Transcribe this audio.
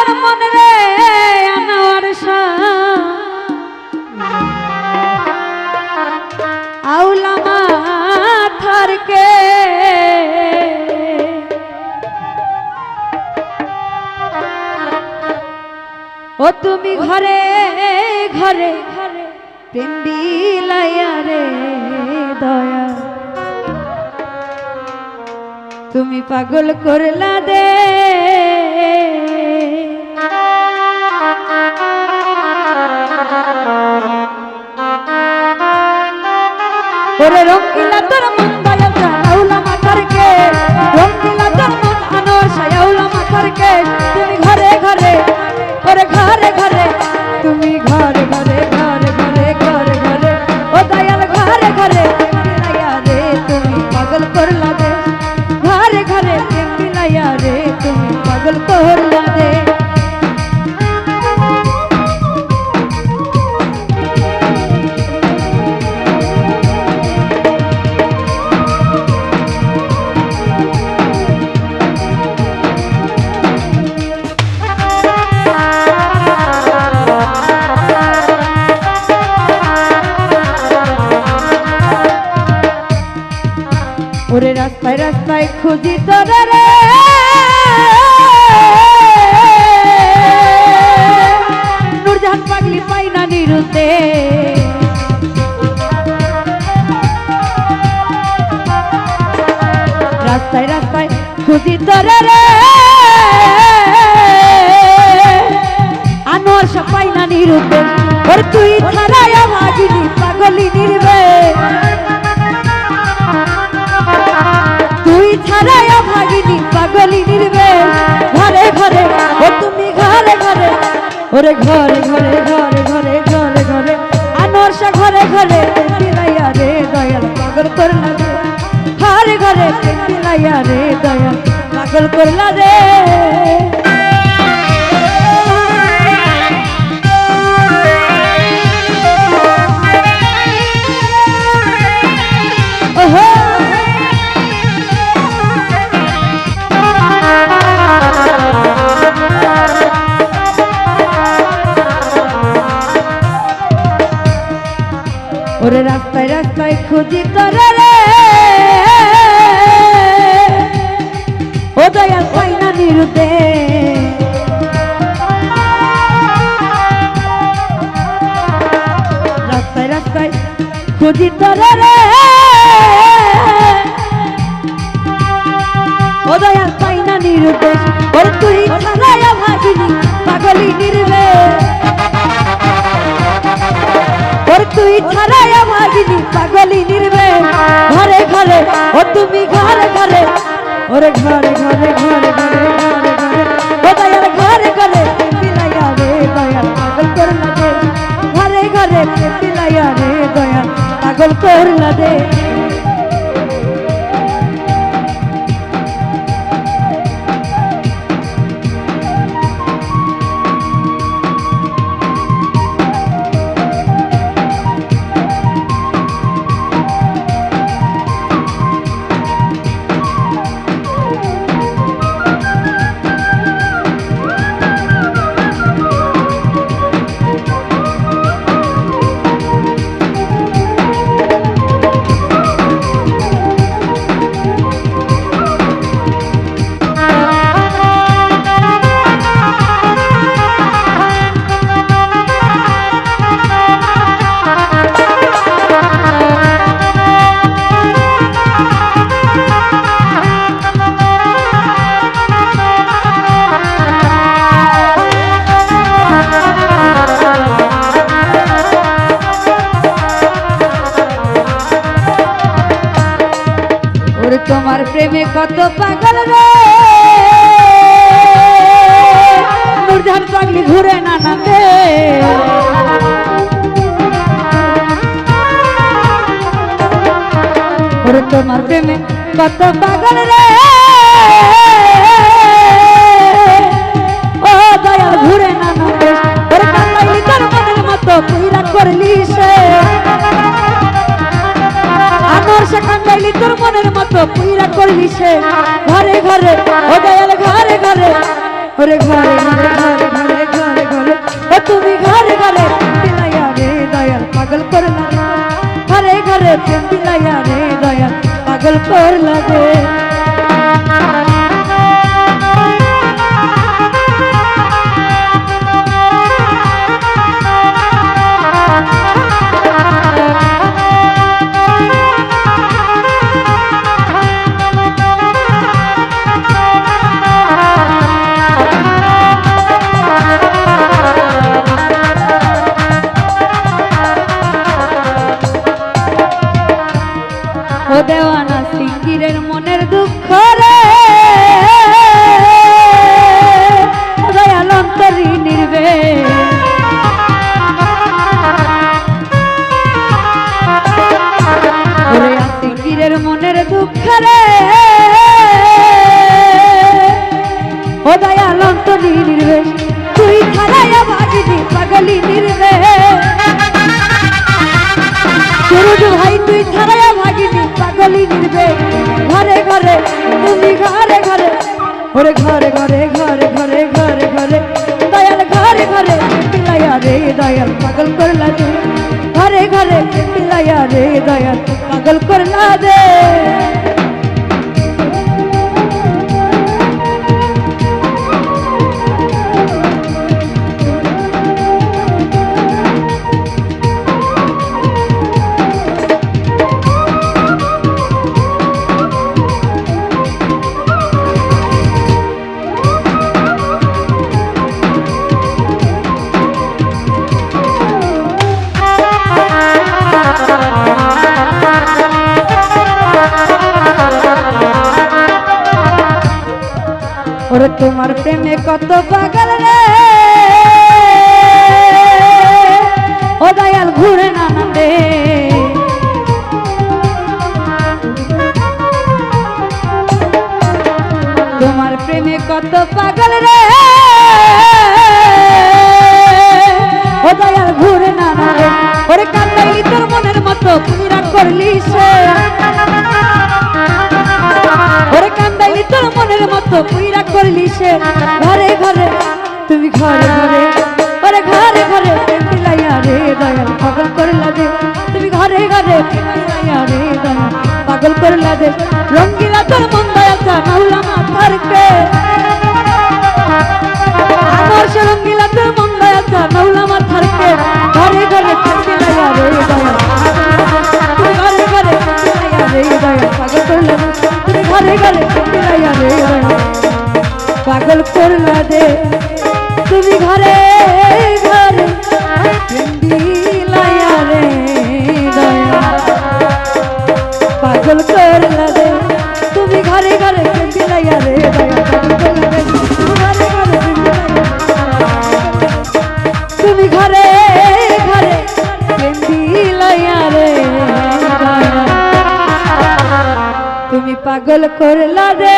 তোর মনে রে ও তুমি ঘরে ঘরে ঘরে, প্রেম রে দয়া। তুমি পাগল করলা দে। রাস্তায় রাস্তায় খুঁজি তোরে রে? নুরজাহান পাগলি পাই না নিরুতে। রাস্তায় রাস্তায় খুঁজি তোরে রে। আনোয়ার সব পাই না নিরুতে। ওর তুই ছাড়াই ভাগিনি পাগলি ওরে ঘরে ঘরে ঘরে ঘরে ঘরে ঘরে। আনর্ষা ঘরে ঘরে পিলাইয়া রে দয়াল, পাগল করলা রে। ঘরে ঘরে পিলাইয়া রে দয়াল, পাগল করলা রে। ওরে রাস্তায় রাস্তায় খুঁজি তোরে রে। ও দয়াল পাই না নিরুতে রাস্তায় রাস্তায় খুঁজি তোরে রে। ও দয়াল পাই না নিরুতে ওরে তুই ছাড়াইয়া ভাগিনি পাগলি নির্বে ওর তুই ছাড়াই ভাগিনি পাগলি নির্বে। ঘরে ঘরে, ও তুমি ঘরে ঘরে। ওরে ঘরে ঘরে ঘরে ঘরে ঘরে ঘরে। ও দয়াল ঘরে পাগল করলা পাগল করলা তোমার প্রেমে কত পাগল রে? নুরজাহান পাগলি ঘুরে নানাতে ওরে তোমার প্রেমে কত পাগল রে? ও দয়াল, ঘুরে নানাতে ঘরের মতো পুইরা করবি সে। ঘরে ঘরে, ও দয়াল, ঘরে ঘরে। ওরে ঘরে ঘরে ঘরে ঘরে ঘরে ঘরে। ও তুমি ঘরে ঘরে। দিলাইয়া রে দয়াল, পাগল করলা ঘরে ঘরে রে দয়াল, পাগল কর লাগে দেওয়ানা সিঙ্গিরের মনের দুঃখ রে। দয়াল অন্তরী নির্বে সিঙ্গিরের মনের দুঃখ রে। ও দয়াল অন্তরী নির্বে তুই খারাইয়া ভাগিনি পাগলি নির্বে ভাই, তুই ছাড়াইয়া পাগলি নির্বে ঘরে ঘরে তুমি ঘরে ঘরে ওরে ঘরে ঘরে ঘরে ঘরে ঘরে ঘরে দয়াল ঘরে ঘরে পিলাইয়া রে দয়াল পাগল করলা দে ঘরে ঘরে পিলাইয়া রে দয়াল পাগল করলা দে ওরে তোমার প্রেমে কত পাগল রে? ও দয়াল ঘুরে না রে তোমার প্রেমে কত পাগল রে? ও দয়াল ঘুরে না রে ওরে কান্দাইলি তোর মনের মতো পুরা করলি সে ওরে কান্দাইলি তোর মনের মতো পুইরা করলি ঘরে ঘরে। তুমি ঘরে ঘরে ওরে ঘরে ঘরে প্রেম রে দয়াল, পাগল করলা দে তুমি ঘরে ঘরে প্রেম দিলাইয়া রে দয়াল, পাগল করলা দে রঙ্গিলা তোর মন দয়ালটা মাওলা মাথার কে আমার সে রঙ্গিলা তোর মন মাওলা মাথার কে ঘরে ঘরে প্রেম দিলাইয়া রে দয়াল ঘরে ঘরে প্রেম রে দয়াল, পাগল করলা দে তুমি ঘরে ঘরে প্রেম রে দয়াল। পাগল করলা দে তুমি ঘরে ঘরে রে পাগল করলা দে তুমি ঘরে ঘরে রে দে তুমি ঘরে ঘরে প্রেম রে তুমি পাগল করলা রে